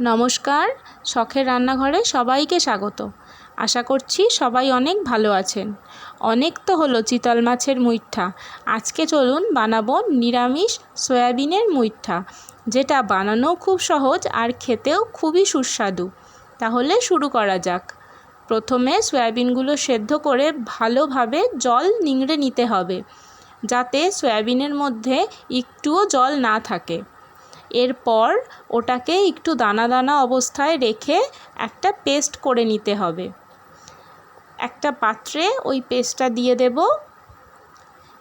নমস্কার, শখের রান্নাঘরে সবাইকে স্বাগত। আশা করছি সবাই অনেক ভালো আছেন। অনেক তো হলো চিতল মাছের মুইঠা। আজকে চলুন বানাবো নিরামিষ সয়াবিনের মুইঠা, যেটা বানানোও খুব সহজ আর খেতেও খুবই সুস্বাদু। তাহলে শুরু করা যাক। প্রথমে সয়াবিনগুলো সেদ্ধ করে ভালোভাবে জল নিংড়ে নিতে হবে, যাতে সয়াবিনের মধ্যে একটুও জল না থাকে। এরপর ওটাকে একটু দানা দানা অবস্থায় রেখে একটা পেস্ট করে নিতে হবে। একটা পাত্রে ওই পেস্টটা দিয়ে দেব।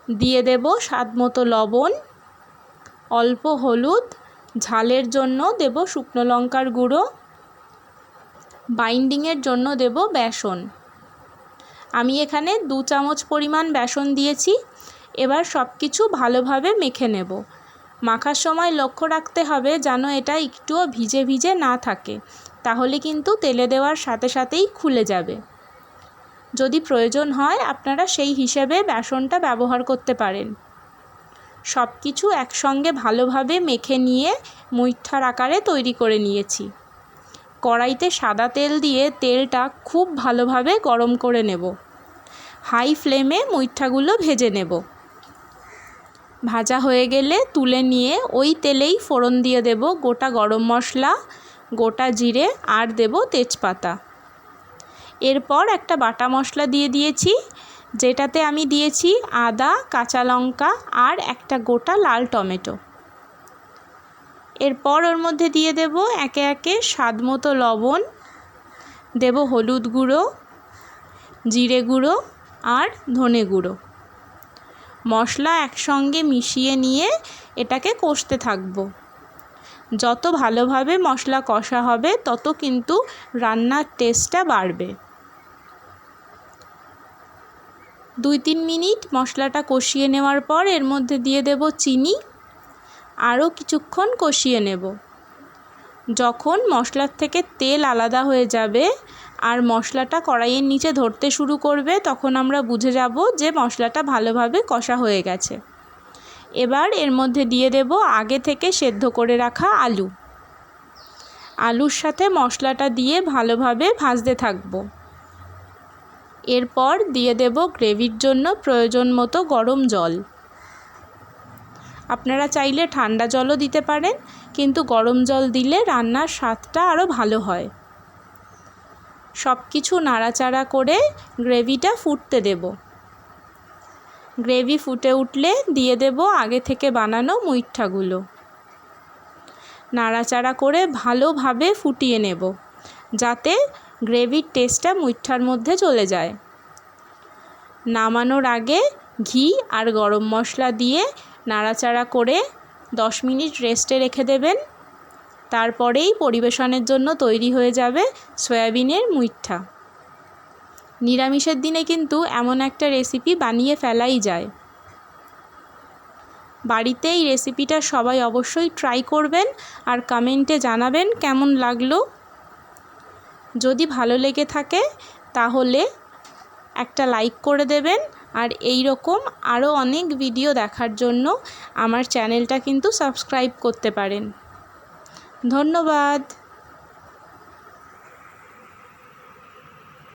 দিয়ে দেব স্বাদ মতো লবণ, অল্প হলুদ, ঝালের জন্য দেব শুকনো লঙ্কার গুঁড়ো, বাইন্ডিংয়ের জন্য দেব বেসন। আমি এখানে দু চামচ পরিমাণ বেসন দিয়েছি। এবার সব কিছু ভালোভাবে মেখে নেব। মাখার সময় লক্ষ্য রাখতে হবে যেন এটা একটুও ভিজে ভিজে না থাকে। তাহলে কিন্তু তেলে দেওয়ার সাথে সাথেই খুলে যাবে। যদি প্রয়োজন হয় আপনারা সেই হিসেবে বেসনটা ব্যবহার করতে পারেন। সব কিছু একসঙ্গে ভালোভাবে মেখে নিয়ে মুইঠার আকারে তৈরি করে নিয়েছি। কড়াইতে সাদা তেল দিয়ে তেলটা খুব ভালোভাবে গরম করে নেব। হাই ফ্লেমে মুইঠাগুলো ভেজে নেব। ভাজা হয়ে গেলে তুলে নিয়ে ওই তেলেই ফোড়ন দিয়ে দেব গোটা গরম মশলা, গোটা জিরে আর দেব তেজপাতা। এরপর একটা বাটা মশলা দিয়ে দিয়েছি, যেটাতে আমি দিয়েছি আদা, কাঁচা লঙ্কা আর একটা গোটা লাল টমেটো। এরপর ওর মধ্যে দিয়ে দেব একে একে স্বাদ মতো লবণ, দেব হলুদ গুঁড়ো, জিরে গুঁড়ো আর ধনে গুঁড়ো। মশলা একসঙ্গে মিশিয়ে নিয়ে এটাকে কষতে থাকব। যত ভালোভাবে মশলা কষা হবে, তত কিন্তু রান্নার টেস্টটা বাড়বে। দুই তিন মিনিট মশলাটা কষিয়ে নেওয়ার পর এর মধ্যে দিয়ে দেব চিনি। আরও কিছুক্ষণ কষিয়ে নেব। যখন মশলার থেকে তেল আলাদা হয়ে যাবে আর মশলাটা কড়াইয়ের নিচে ধরতে শুরু করবে, তখন আমরা বুঝে যাব যে মশলাটা ভালোভাবে কষা হয়ে গেছে। এবার এর মধ্যে দিয়ে দেব আগে থেকে সেদ্ধ করে রাখা আলু। আলুর সাথে মশলাটা দিয়ে ভালোভাবে ভাজতে থাকব। এরপর দিয়ে দেব গ্রেভির জন্য প্রয়োজন মতো গরম জল। আপনারা চাইলে ঠান্ডা জলও দিতে পারেন, কিন্তু গরম জল দিলে রান্নার স্বাদটা আরও ভালো হয়। সব কিছু নাড়াচাড়া করে গ্রেভিটা ফুটতে দেব। গ্রেভি ফুটে উঠলে দিয়ে দেব আগে থেকে বানানো মুইঠাগুলো। নাড়াচাড়া করে ভালোভাবে ফুটিয়ে নেব, যাতে গ্রেভির টেস্টটা মুইঠার মধ্যে চলে যায়। নামানোর আগে ঘি আর গরম মশলা দিয়ে নাড়াচাড়া করে দশ মিনিট রেস্টে রেখে দেবেন। তারপরেই পরিবেশনের জন্য তৈরি হয়ে যাবে সয়াবিনের মুইঠা। নিরামিষের দিনে কিন্তু এমন একটা রেসিপি বানিয়ে ফেলাই যায়। বাড়িতে এই রেসিপিটা সবাই অবশ্যই ট্রাই করবেন আর কমেন্টে জানাবেন কেমন লাগল। যদি ভালো লেগে থাকে, তাহলে একটা লাইক করে দেবেন আর এই রকম আরও অনেক ভিডিও দেখার জন্য আমার চ্যানেলটা কিন্তু সাবস্ক্রাইব করতে পারেন। ধন্যবাদ।